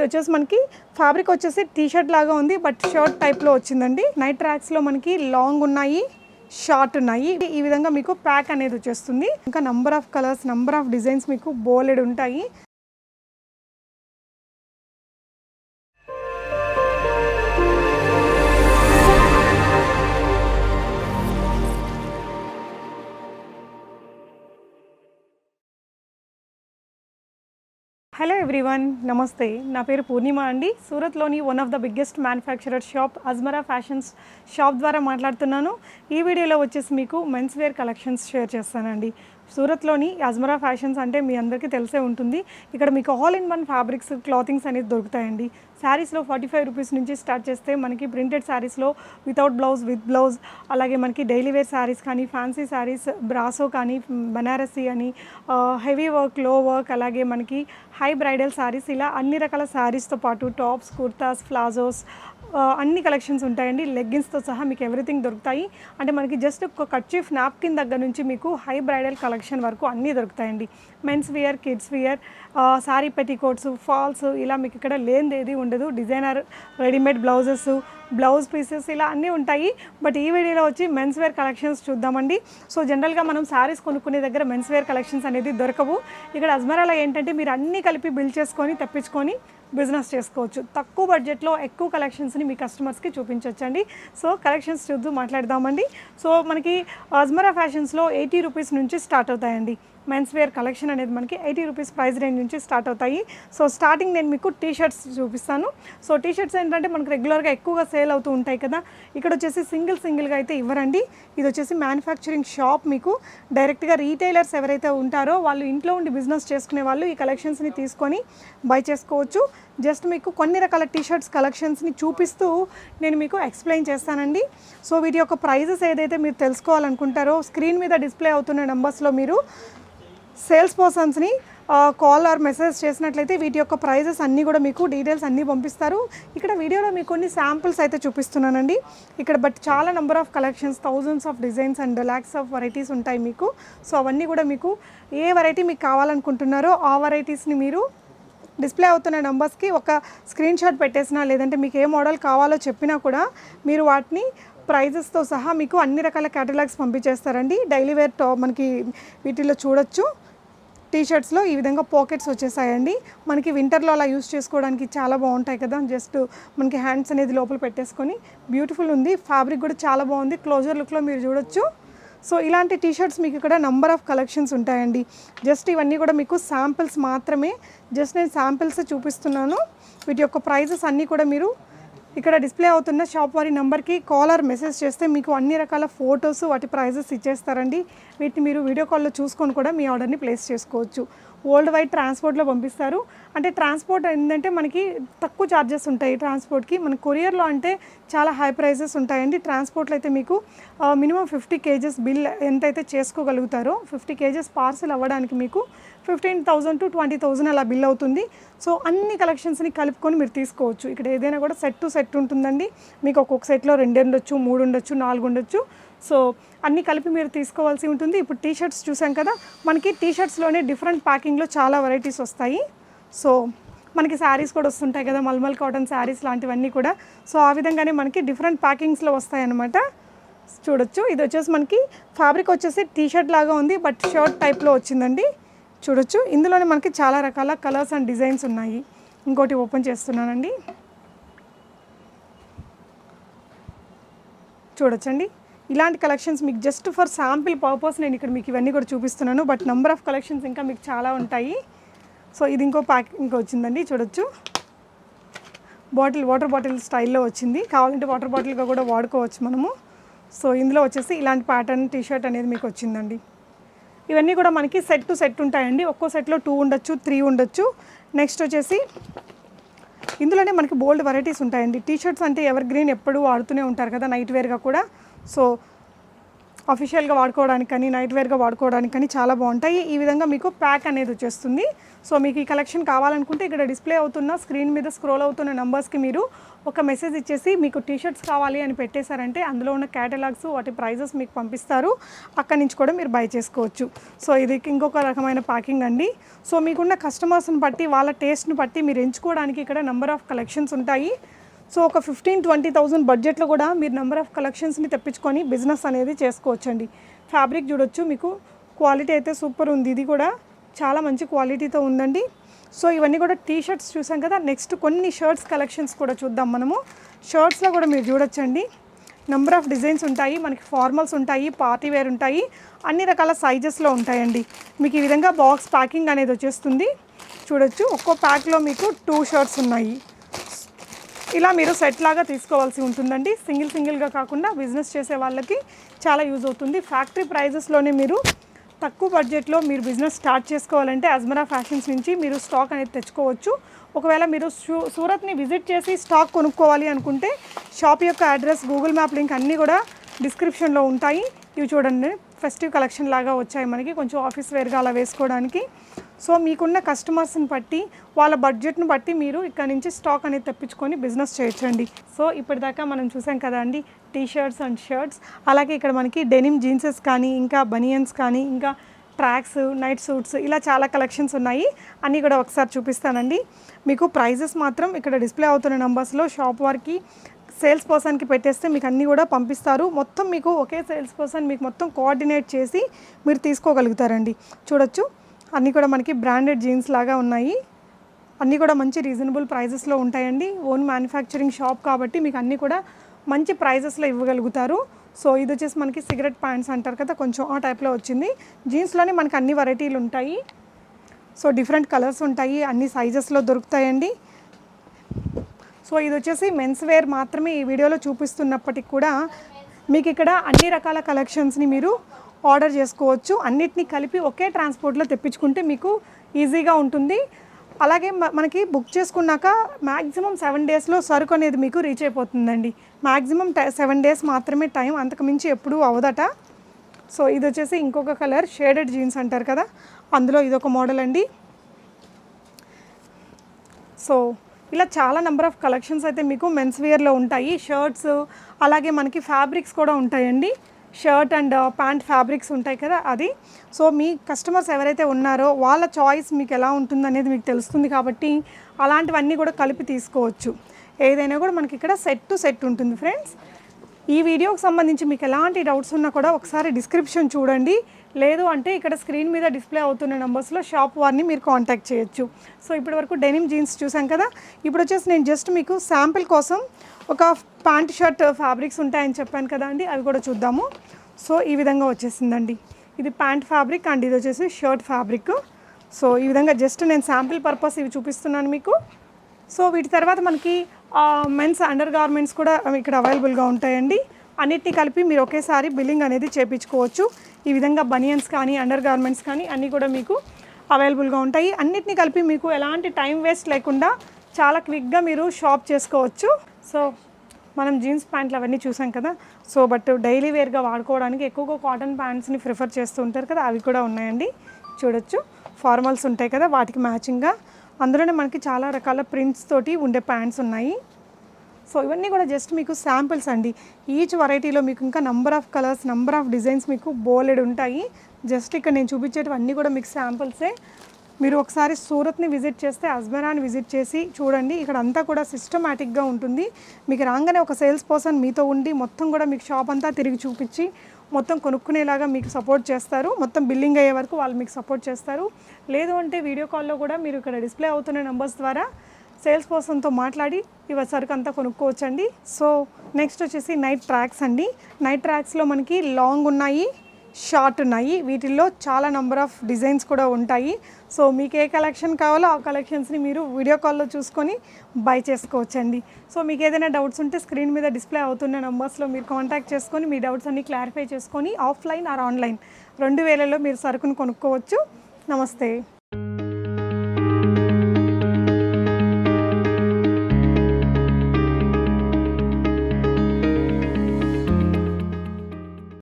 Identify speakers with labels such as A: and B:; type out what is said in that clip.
A: ఇది వచ్చేసి మనకి ఫ్యాబ్రిక్ వచ్చేసి టీ షర్ట్ లాగా ఉంది బట్ షర్ట్ టైప్లో వచ్చిందండి. నైట్ ట్రాక్స్లో మనకి లాంగ్ ఉన్నాయి షార్ట్ ఉన్నాయి. ఈ విధంగా మీకు ప్యాక్ అనేది వచ్చేస్తుంది. ఇంకా number of colours number of designs మీకు బోలెడ్ ఉంటాయి. ఎవ్రీవన్ నమస్తే నా పేరు పూర్ణిమ అండి. సూరత్లోని one of the biggest manufacturer shop Ajmera fashions shop ద్వారా మాట్లాడుతున్నాను. ఈ వీడియోలో వచ్చేసి మీకు మెన్స్ వేర్ కలెక్షన్స్ షేర్ చేస్తానండి. సూరత్లోని అజ్మరా ఫ్యాషన్స్ అంటే మీ అందరికీ తెలిసే ఉంటుంది. ఇక్కడ మీకు all in one fabrics clothings అనేది దొరుకుతాయండి. శారీస్లో ఫార్టీ ఫైవ్ రూపీస్ నుంచి స్టార్ట్ చేస్తే మనకి ప్రింటెడ్ శారీస్లో వితౌట్ బ్లౌజ్ విత్ బ్లౌజ్ అలాగే మనకి డైలీ వేర్ శారీస్ కానీ ఫ్యాన్సీ శారీస్ బ్రాసో కానీ బనారసీ అని హెవీ వర్క్లో వర్క్ అలాగే మనకి హై బ్రైడల్ శారీస్ ఇలా అన్ని రకాల శారీస్తో పాటు టాప్స్ కుర్తాస్ ప్లాజోస్ అన్ని కలెక్షన్స్ ఉంటాయండి. లెగ్గిన్స్తో సహా మీకు ఎవ్రీథింగ్ దొరుకుతాయి. అంటే మనకి జస్ట్ ఒక కర్చీఫ్ నాప్కిన్ దగ్గర నుంచి మీకు హై బ్రైడల్ కలెక్షన్ వరకు అన్నీ దొరుకుతాయండి. Men's wear kids wear sari petticoats falls ఇలా మీకు ఇక్కడ లేనిది ఏది ఉండదు. Designer readymade blouses blouse pieces ఇలా అన్నీ ఉంటాయి. బట్ ఈ వీడియోలో వచ్చి మెన్స్ వేర్ కలెక్షన్స్ చూద్దామండి. సో జనరల్గా మనం శారీస్ కొనుక్కునే దగ్గర మెన్స్ వేర్ కలెక్షన్స్ అనేది దొరకవు. ఇక్కడ అజ్మరాలో ఏంటంటే మీరు అన్నీ కలిపి బిల్ చేసుకొని తెప్పించుకొని బిజినెస్ చేసుకోవచ్చు. తక్కువ బడ్జెట్లో ఎక్కువ కలెక్షన్స్ని మీ కస్టమర్స్కి చూపించవచ్చండి సో కలెక్షన్స్ చూద్దు మాట్లాడదామండి. సో మనకి అజ్మరా ఫ్యాషన్స్లో ఎయిటీ రూపీస్ నుంచి స్టార్ట్ అవుతాయండి. మెన్స్ వేర్ కలెక్షన్ అనేది మనకి ఎయిటీ రూపీస్ ప్రైస్ రేంజ్ నుంచి స్టార్ట్ అవుతాయి. సో స్టార్టింగ్ నేను మీకు టీ షర్ట్స్ చూపిస్తాను. సో టీ షర్ట్స్ ఏంటంటే మనకు రెగ్యులర్గా ఎక్కువగా సేల్ అవుతూ ఉంటాయి కదా. ఇక్కడ వచ్చేసి సింగిల్ సింగిల్గా అయితే ఇవ్వరండి. ఇది వచ్చేసి మ్యానుఫ్యాక్చరింగ్ షాప్ మీకు. డైరెక్ట్గా రీటైలర్స్ ఎవరైతే ఉంటారో వాళ్ళు ఇంట్లో ఉండి బిజినెస్ చేసుకునే వాళ్ళు ఈ కలెక్షన్స్ని తీసుకొని బై చేసుకోవచ్చు. జస్ట్ మీకు కొన్ని రకాల టీ షర్ట్స్ కలెక్షన్స్ని చూపిస్తూ నేను మీకు ఎక్స్ప్లెయిన్ చేస్తానండి. సో వీటి యొక్క ప్రైజెస్ ఏదైతే మీరు తెలుసుకోవాలనుకుంటారో స్క్రీన్ మీద డిస్ప్లే అవుతున్న నెంబర్స్లో మీరు సేల్స్ పర్సన్స్ని కాల్ ఆర్ మెసేజ్ చేసినట్లయితే వీటి యొక్క ప్రైజెస్ అన్నీ కూడా మీకు డీటెయిల్స్ అన్నీ పంపిస్తారు. ఇక్కడ వీడియోలో మీకు కొన్ని శాంపుల్స్ అయితే చూపిస్తున్నానండి. ఇక్కడ బట్ చాలా number of collections thousands of designs and lakhs of varieties ఉంటాయి మీకు. సో అవన్నీ కూడా మీకు ఏ వెరైటీ మీకు కావాలనుకుంటున్నారో ఆ వెరైటీస్ని మీరు డిస్ప్లే అవుతున్న నెంబర్స్కి ఒక స్క్రీన్ షాట్ పెట్టేసినా లేదంటే మీకు ఏ మోడల్ కావాలో చెప్పినా కూడా మీరు వాటిని ప్రైజెస్తో సహా మీకు అన్ని రకాల క్యాటలాగ్స్ పంపించేస్తారండి. డైలీ వేర్ మనకి వీటిల్లో చూడొచ్చు. టీ షర్ట్స్లో ఈ విధంగా పాకెట్స్ వచ్చేసాయండి. మనకి వింటర్లో అలా యూస్ చేసుకోవడానికి చాలా బాగుంటాయి కదా. జస్ట్ మనకి హ్యాండ్స్ అనేది లోపల పెట్టేసుకొని బ్యూటిఫుల్ ఉంది. ఫ్యాబ్రిక్ కూడా చాలా బాగుంది. క్లోజర్ లుక్లో మీరు చూడొచ్చు. సో ఇలాంటి టీ షర్ట్స్ మీకు ఇక్కడ నంబర్ ఆఫ్ కలెక్షన్స్ ఉంటాయండి. జస్ట్ ఇవన్నీ కూడా మీకు శాంపిల్స్ మాత్రమే. జస్ట్ నేను శాంపిల్స్ చూపిస్తున్నాను. వీటి యొక్క ప్రైజెస్ అన్నీ కూడా మీరు ఇక్కడ డిస్ప్లే అవుతున్న షాప్ వారి నెంబర్కి కాల్ ఆర్ మెసేజ్ చేస్తే మీకు అన్ని రకాల ఫొటోస్ వాటి ప్రైజెస్ ఇచ్చేస్తారండి. వీటిని మీరు వీడియో కాల్లో చూసుకొని కూడా మీ ఆర్డర్ని ప్లేస్ చేసుకోవచ్చు. వరల్డ్ వైడ్ ట్రాన్స్పోర్ట్లో పంపిస్తారు. అంటే ట్రాన్స్పోర్ట్ ఏంటంటే మనకి తక్కువ ఛార్జెస్ ఉంటాయి ట్రాన్స్పోర్ట్కి మన కొరియర్లో అంటే చాలా హై ప్రైజెస్ ఉంటాయండి. ట్రాన్స్పోర్ట్లో అయితే మీకు మినిమం ఫిఫ్టీ కేజెస్ బిల్ ఎంతైతే చేసుకోగలుగుతారో ఫిఫ్టీ కేజెస్ పార్సిల్ అవ్వడానికి మీకు fifteen thousand to twenty thousand అలా బిల్ అవుతుంది. సో అన్ని కలెక్షన్స్ని కలుపుకొని మీరు తీసుకోవచ్చు. ఇక్కడ ఏదైనా కూడా సెట్ టు సెట్ ఉంటుందండి. మీకు ఒక్కొక్క సెట్లో రెండు ఉండొచ్చు మూడు ఉండొచ్చు నాలుగు ఉండొచ్చు సో అన్నీ కలిపి మీరు తీసుకోవాల్సి ఉంటుంది. ఇప్పుడు టీ షర్ట్స్ చూసాం కదా మనకి టీ షర్ట్స్లోనే డిఫరెంట్ ప్యాకింగ్లో చాలా వెరైటీస్ వస్తాయి. సో మనకి శారీస్ కూడా వస్తుంటాయి కదా మల్మల్ కాటన్ శారీస్ లాంటివన్నీ కూడా. సో ఆ విధంగానే మనకి డిఫరెంట్ ప్యాకింగ్స్లో వస్తాయన్నమాట. చూడొచ్చు. ఇది వచ్చేసి మనకి ఫ్యాబ్రిక్ వచ్చేసి టీ షర్ట్ లాగా ఉంది బట్ షర్ట్ టైప్లో వచ్చిందండి. చూడొచ్చు. ఇందులోనే మనకి చాలా రకాల కలర్స్ అండ్ డిజైన్స్ ఉన్నాయి. ఇంకోటి ఓపెన్ చేస్తున్నానండి. చూడొచ్చండి. ఇలాంటి కలెక్షన్స్ మీకు జస్ట్ ఫర్ శాంపిల్ పర్పస్ నేను ఇక్కడ మీకు ఇవన్నీ కూడా చూపిస్తున్నాను. బట్ నెంబర్ ఆఫ్ కలెక్షన్స్ ఇంకా మీకు చాలా ఉంటాయి. సో ఇది ఇంకో ప్యాక్ ఇంకో వచ్చిందండి చూడొచ్చు. బాటిల్ వాటర్ బాటిల్ స్టైల్లో వచ్చింది. కావాలంటే వాటర్ బాటిల్గా కూడా వాడుకోవచ్చు మనము. సో ఇందులో వచ్చేసి ఇలాంటి ప్యాటర్న్ టీషర్ట్ అనేది మీకు వచ్చిందండి. ఇవన్నీ కూడా మనకి సెట్ టు సెట్ ఉంటాయండి. ఒక్కో సెట్లో టూ ఉండొచ్చు త్రీ ఉండొచ్చు. నెక్స్ట్ వచ్చేసి ఇందులోనే మనకి బోల్డ్ వెరైటీస్ ఉంటాయండి. టీషర్ట్స్ అంటే ఎవర్ గ్రీన్ ఎప్పుడూ వాడుతూనే ఉంటారు కదా నైట్ వేర్గా కూడా. సో అఫీషియల్గా వాడుకోవడానికి కానీ నైట్ వేర్గా వాడుకోవడానికి కానీ చాలా బాగుంటాయి. ఈ విధంగా మీకు ప్యాక్ అనేది వచ్చేస్తుంది. సో మీకు ఈ కలెక్షన్ కావాలనుకుంటే ఇక్కడ డిస్ప్లే అవుతున్న స్క్రీన్ మీద స్క్రోల్ అవుతున్న నెంబర్స్కి మీరు ఒక మెసేజ్ ఇచ్చేసి మీకు టీ షర్ట్స్ కావాలి అని పెట్టేశారంటే అందులో ఉన్న క్యాటలాగ్స్ వాటి ప్రైజెస్ మీకు పంపిస్తారు. అక్కడి నుంచి కూడా మీరు బై చేసుకోవచ్చు. సో ఇది ఇంకొక రకమైన ప్యాకింగ్ అండి. సో మీకున్న కస్టమర్స్ని బట్టి వాళ్ళ టేస్ట్ని బట్టి మీరు ఎంచుకోవడానికి ఇక్కడ నెంబర్ ఆఫ్ కలెక్షన్స్ ఉంటాయి. సో ఒక ఫిఫ్టీన్ ట్వంటీ థౌసండ్ బడ్జెట్లో కూడా మీరు నెంబర్ ఆఫ్ కలెక్షన్స్ని తెప్పించుకొని బిజినెస్ అనేది చేసుకోవచ్చండి. ఫ్యాబ్రిక్ చూడొచ్చు మీకు క్వాలిటీ అయితే సూపర్ ఉంది. ఇది కూడా చాలా మంచి క్వాలిటీతో ఉందండి. సో ఇవన్నీ కూడా టీ షర్ట్స్ చూసాం కదా నెక్స్ట్ కొన్ని షర్ట్స్ కలెక్షన్స్ కూడా చూద్దాం మనము. షర్ట్స్లో కూడా మీరు చూడొచ్చండి. నెంబర్ ఆఫ్ డిజైన్స్ ఉంటాయి మనకి ఫార్మల్స్ ఉంటాయి పార్టీ వేర్ ఉంటాయి అన్ని రకాల సైజెస్లో ఉంటాయండి. మీకు ఈ విధంగా బాక్స్ ప్యాకింగ్ అనేది వచ్చేస్తుంది. చూడొచ్చు ఒక్కో ప్యాక్లో మీకు టూ షర్ట్స్ ఉన్నాయి. ఇలా మీరు సెట్ లాగా తీసుకోవాల్సి ఉంటుందండి. సింగిల్ సింగిల్గా కాకుండా బిజినెస్ చేసే వాళ్ళకి చాలా యూజ్ అవుతుంది. ఫ్యాక్టరీ ప్రైజెస్లోనే మీరు తక్కువ బడ్జెట్లో మీరు బిజినెస్ స్టార్ట్ చేసుకోవాలంటే అజ్మరా ఫ్యాషన్స్ నుంచి మీరు స్టాక్ అనేది తెచ్చుకోవచ్చు. ఒకవేళ మీరు సూరత్ని విజిట్ చేసి స్టాక్ కొనుక్కోవాలి అనుకుంటే షాప్ యొక్క అడ్రస్ గూగుల్ మ్యాప్ లింక్ అన్నీ కూడా డిస్క్రిప్షన్లో ఉంటాయి. ఇవి చూడండి. ఫెస్టివ్ కలెక్షన్ లాగా వచ్చాయి మనకి. కొంచెం ఆఫీస్ వేర్గా అలా వేసుకోవడానికి. సో మీకున్న కస్టమర్స్ని బట్టి వాళ్ళ బడ్జెట్ని బట్టి మీరు ఇక్కడ నుంచి స్టాక్ అనేది తెప్పించుకొని బిజినెస్ చేయొచ్చండి. సో ఇప్పటిదాకా మనం చూసాం కదా అండి టీ షర్ట్స్ అండ్ షర్ట్స్ అలాగే ఇక్కడ మనకి డెనిమ్ జీన్సెస్ కానీ ఇంకా బనియన్స్ కానీ ఇంకా ట్రాక్స్ నైట్ సూట్స్ ఇలా చాలా కలెక్షన్స్ ఉన్నాయి. అన్నీ కూడా ఒకసారి చూపిస్తానండి. మీకు ప్రైజెస్ మాత్రం ఇక్కడ డిస్ప్లే అవుతున్న నెంబర్స్లో షాప్ వారికి సేల్స్ పర్సన్కి పెట్టేస్తే మీకు అన్నీ కూడా పంపిస్తారు. మొత్తం మీకు ఒకే సేల్స్ పర్సన్ మీకు మొత్తం కోఆర్డినేట్ చేసి మీరు తీసుకోగలుగుతారండి. చూడొచ్చు. అన్నీ కూడా మనకి బ్రాండెడ్ జీన్స్ లాగా ఉన్నాయి. అన్నీ కూడా మంచి రీజనబుల్ ప్రైజెస్లో ఉంటాయండి. ఓన్ మ్యానుఫ్యాక్చరింగ్ షాప్ కాబట్టి మీకు అన్నీ కూడా మంచి ప్రైజెస్లో ఇవ్వగలుగుతారు. సో ఇది వచ్చేసి మనకి సిగరెట్ ప్యాంట్స్ అంటారు కదా కొంచెం ఆ టైప్లో వచ్చింది. జీన్స్లోనే మనకి అన్ని వెరైటీలు ఉంటాయి. సో డిఫరెంట్ కలర్స్ ఉంటాయి అన్ని సైజెస్లో దొరుకుతాయండి. సో ఇది వచ్చేసి మెన్స్ వేర్ మాత్రమే ఈ వీడియోలో చూపిస్తున్నప్పటికి కూడా మీకు ఇక్కడ అన్ని రకాల కలెక్షన్స్ని మీరు ఆర్డర్ చేసుకోవచ్చు. అన్నిటినీ కలిపి ఒకే ట్రాన్స్పోర్ట్లో తెప్పించుకుంటే మీకు ఈజీగా ఉంటుంది. అలాగే మనకి బుక్ చేసుకున్నాక మ్యాక్సిమం సెవెన్ డేస్లో సరుకు అనేది మీకు రీచ్ అయిపోతుందండి. మ్యాక్సిమం సెవెన్ డేస్ మాత్రమే టైం అంతకు మించి ఎప్పుడూ అవదట. సో ఇది వచ్చేసి ఇంకొక కలర్ షేడెడ్ జీన్స్ అంటారు కదా. అందులో ఇదొక మోడల్ అండి. సో ఇలా చాలా నెంబర్ ఆఫ్ కలెక్షన్స్ అయితే మీకు మెన్స్ వేర్లో ఉంటాయి. షర్ట్స్ అలాగే మనకి ఫ్యాబ్రిక్స్ కూడా ఉంటాయండి. Shirt and uh, pant fabrics ఉంటాయి కదా అది. సో మీ కస్టమర్స్ ఎవరైతే ఉన్నారో వాళ్ళ చాయిస్ మీకు ఎలా ఉంటుందనేది మీకు తెలుస్తుంది కాబట్టి అలాంటివన్నీ కూడా కలిపి తీసుకోవచ్చు. ఏదైనా కూడా మనకి ఇక్కడ సెట్ టు సెట్ ఉంటుంది ఫ్రెండ్స్. ఈ వీడియోకి సంబంధించి మీకు ఎలాంటి డౌట్స్ ఉన్నా కూడా ఒకసారి డిస్క్రిప్షన్ చూడండి. లేదు అంటే ఇక్కడ స్క్రీన్ మీద డిస్ప్లే అవుతున్న నెంబర్స్లో షాప్ వారిని మీరు కాంటాక్ట్ చేయొచ్చు. సో ఇప్పటి వరకు డెనిమ్ జీన్స్ చూసాం కదా. ఇప్పుడు వచ్చేసి నేను జస్ట్ మీకు శాంపిల్ కోసం ఒక ప్యాంట్ షర్ట్ ఫ్యాబ్రిక్స్ ఉంటాయని చెప్పాను కదా అండి అవి కూడా చూద్దాము. సో ఈ విధంగా వచ్చేసిందండి. ఇది ప్యాంట్ ఫ్యాబ్రిక్ అండ్ ఇది వచ్చేసి షర్ట్ ఫ్యాబ్రిక్. సో ఈ విధంగా జస్ట్ నేను శాంపిల్ పర్పస్ ఇవి చూపిస్తున్నాను మీకు. సో వీటి తర్వాత మనకి మెన్స్ అండర్ గార్మెంట్స్ కూడా ఇక్కడ అవైలబుల్గా ఉంటాయండి. అన్నిటిని కలిపి మీరు ఒకేసారి బిల్లింగ్ అనేది చేపించుకోవచ్చు. ఈ విధంగా బనియన్స్ కానీ అండర్ గార్మెంట్స్ కానీ అన్నీ కూడా మీకు అవైలబుల్గా ఉంటాయి. అన్నిటిని కలిపి మీకు ఎలాంటి టైం వేస్ట్ లేకుండా చాలా క్విక్గా మీరు షాప్ చేసుకోవచ్చు. సో మనం జీన్స్ ప్యాంట్లు అవన్నీ చూసాం కదా. సో బట్ డైలీ వేర్గా వాడుకోవడానికి ఎక్కువగా కాటన్ ప్యాంట్స్ని ప్రిఫర్ చేస్తూ ఉంటారు కదా అవి కూడా ఉన్నాయండి. చూడొచ్చు. ఫార్మల్స్ ఉంటాయి కదా వాటికి మ్యాచింగ్గా. అందులోనే మనకి చాలా రకాల ప్రింట్స్ తోటి ఉండే ప్యాంట్స్ ఉన్నాయి. సో ఇవన్నీ కూడా జస్ట్ మీకు శాంపిల్స్ అండి. ఈచ్ వెరైటీలో మీకు ఇంకా number of colours number of designs మీకు బోలెడ్ ఉంటాయి. జస్ట్ ఇక్కడ నేను చూపించేటివన్నీ కూడా మీకు శాంపిల్సే. మీరు ఒకసారి సూరత్ని విజిట్ చేస్తే అజ్మరాని విజిట్ చేసి చూడండి. ఇక్కడ అంతా కూడా సిస్టమేటిక్గా ఉంటుంది. మీకు రాగానే ఒక సేల్స్ పర్సన్ మీతో ఉండి మొత్తం కూడా మీకు షాప్ అంతా తిరిగి చూపించి మొత్తం కొనుక్కునేలాగా మీకు సపోర్ట్ చేస్తారు. మొత్తం బిల్లింగ్ అయ్యే వరకు వాళ్ళు మీకు సపోర్ట్ చేస్తారు. లేదు అంటే వీడియో కాల్లో కూడా మీరు ఇక్కడ డిస్ప్లే అవుతున్న నెంబర్స్ ద్వారా సేల్స్ పర్సన్తో మాట్లాడి ఇవ సరుకు అంతా కొనుక్కోవచ్చండి. సో నెక్స్ట్ వచ్చేసి నైట్ ట్రాక్స్ అండి. నైట్ ట్రాక్స్లో మనకి లాంగ్ ఉన్నాయి షార్ట్ ఉన్నాయి. వీటిల్లో చాలా నెంబర్ ఆఫ్ డిజైన్స్ కూడా ఉంటాయి. సో మీకు ఏ కలెక్షన్ కావాలో ఆ కలెక్షన్స్ని మీరు వీడియో కాల్లో చూసుకొని బై చేసుకోవచ్చండి. సో మీకు ఏదైనా డౌట్స్ ఉంటే స్క్రీన్ మీద డిస్ప్లే అవుతున్న నెంబర్స్లో మీరు కాంటాక్ట్ చేసుకొని మీ డౌట్స్ అన్ని క్లారిఫై చేసుకొని ఆఫ్లైన్ ఆర్ ఆన్లైన్ రెండు వేలలో మీరు సరుకును కొనుక్కోవచ్చు. నమస్తే.